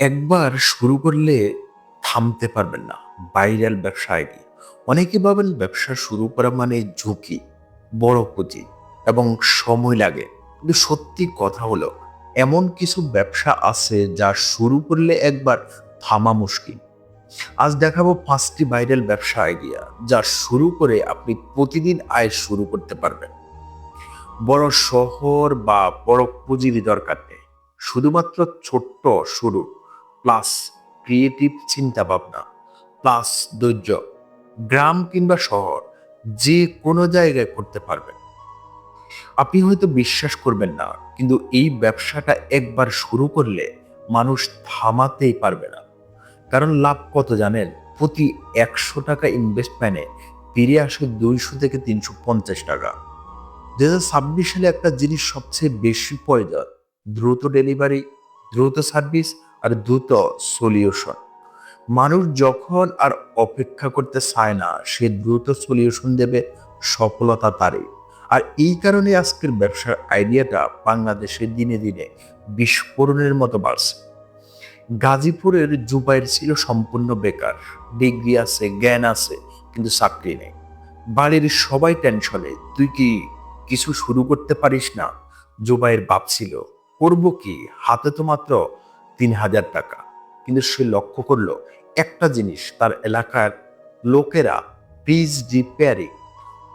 একবার শুরু করলে থামতে পারবেন না। ভাইরাল ব্যবসা আইডি অনেকে ভাবেন ব্যবসা শুরু করা মানে ঝুঁকি, বড় পুঁজি এবং সময় লাগে। কিন্তু সত্যি কথা হলো, এমন কিছু ব্যবসা আছে যা শুরু করলে একবার থামা মুশকিল। আজ দেখাবো পাঁচটি ভাইরাল ব্যবসা আইডিয়া যা শুরু করে আপনি প্রতিদিন আয় শুরু করতে পারবেন। বড় শহর বা বড় পুঁজির দরকার নেই। শুধুমাত্র ছোট্ট শুরু। প্লাস ক্রিয়েটিভ চিন্তা ভাবনা প্লাস ধৈর্য। গ্রাম কিংবা শহর, যে কোনো জায়গায় করতে পারবেন। আপনি হয়তো বিশ্বাস করবেন না, কিন্তু এই ব্যবসাটা একবার শুরু করলে মানুষ থামাতেই পারবে না। কারণ লাভ কত জানেন? প্রতি একশো টাকা ইনভেস্টমেন্টে ফিরে আসে দুইশো থেকে তিনশো পঞ্চাশ টাকা। দু হাজার ছাব্বিশ সালে একটা জিনিস সবচেয়ে বেশি প্রয়োজন, দ্রুত ডেলিভারি দ্রুত সার্ভিস আর দ্রুত সলিউশন মানুষ যখন আর অপেক্ষা করতে চায় না, সে দ্রুত সলিউশন দেবে, সফলতা তারই। আর এই কারণে আজকের ব্যবসার আইডিয়াটা বাংলাদেশে দিনে দিনে বিস্ফোরণের মতো বাড়ছে। গাজীপুরের জুবাইর ছিল সম্পূর্ণ বেকার। ডিগ্রি আছে, জ্ঞান আছে, কিন্তু চাকরি নেই। বাড়ির সবাই টেনশনে তুই কি কিছু শুরু করতে পারিস না? জুবাইয়ের বাপ ছিল। করব কি? হাতে তো মাত্র তিন হাজার টাকা। কিন্তু সে লক্ষ্য করল, একটা জিনিস তার এলাকার লোকেরা fridge repairing,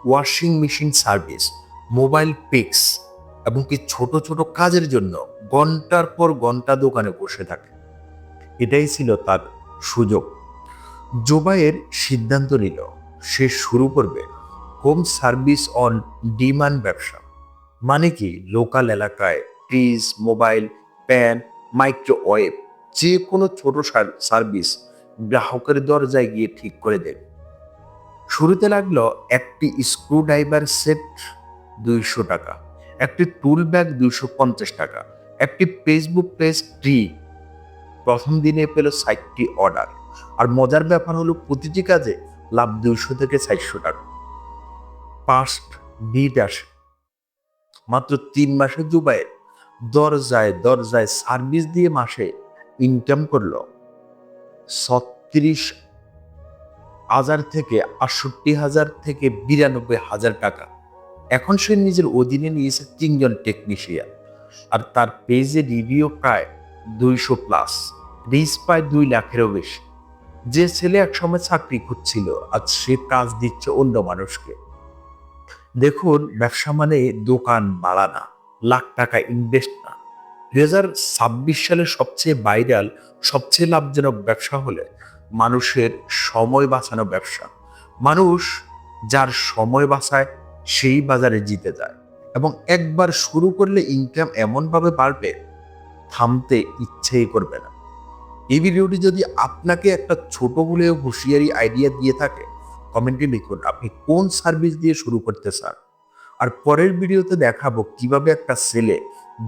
washing machine service, mobile fix এবং কি ছোট ছোট কাজের জন্য ঘণ্টার পর ঘণ্টা দোকানে বসে থাকে। এটাই ছিল তার সুযোগ। জোবাইয়ের সিদ্ধান্ত নিল, সে শুরু করবে হোম সার্ভিস অন ডিমান্ড ব্যবসা। মানে কি, লোকাল এলাকায় ফ্রিজ মোবাইল, প্যান মাইক্রোওয়েভ যে কোনো ছোট সার- সার্ভিস গ্রাহকের দরজায় গিয়ে ঠিক করে দেবে। শুরুতে লাগল একটি স্ক্রু ড্রাইভার সেট দুইশো টাকা, একটি টুল ব্যাগ দুইশো পঞ্চাশ টাকা, একটি ফেসবুক পেজ ট্রি। প্রথম দিনে পেল ষাটটি অর্ডার। আর মজার ব্যাপার হলো প্রতিটি কাজে লাভ দুইশো থেকে চারশো টাকা। পাস্ট বিট আসে। মাত্র তিন মাসে জুবাই দরজায় দরজায় সার্ভিস দিয়ে মাসে ইনকাম করল ছত্রিশ হাজার থেকে আটষট্টি হাজার থেকে বিরানব্বই হাজার টাকা। এখন সে নিজের অধীনে নিয়েছে তিনজন টেকনিশিয়ান আর তার পেজে রিভিউ প্রায় দুইশো প্লাস রিচ প্রায় দুই লাখেরও বেশি। যে ছেলে একসময় চাকরি খুঁজছিল আজ সে কাজ দিচ্ছে অন্য মানুষকে। দেখুন, ব্যবসা মানে দোকান বাড়া না লাখ টাকা ইনভেস্ট না। দু ছাব্বিশ সালের সবচেয়ে ভাইরাল সবচেয়ে লাভজনক ব্যবসা হলে মানুষের সময় বাঁচানো ব্যবসা। মানুষ যার সময় বাঁচায়, সেই বাজারে জিতে যায়। এবং একবার শুরু করলে ইনকাম এমনভাবে বাড়বে, থামতে ইচ্ছেই করবে না। এই ভিডিওটি যদি আপনাকে একটা ছোট বলেও হুঁশিয়ারি আইডিয়া দিয়ে থাকে কমেন্টে লিখুন, আপনি কোন সার্ভিস দিয়ে শুরু করতে চান? আর পরের ভিডিওতে দেখাবো কীভাবে একটা ছেলে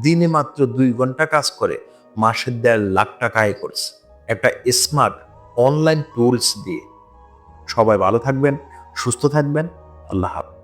দিনে মাত্র দুই ঘণ্টা কাজ করে মাসের দেড় লাখ টাকা আয় করছে। একটা স্মার্ট অনলাইন টুলস দিয়ে। সবাই ভালো থাকবেন, সুস্থ থাকবেন, আল্লাহ হাফেজ।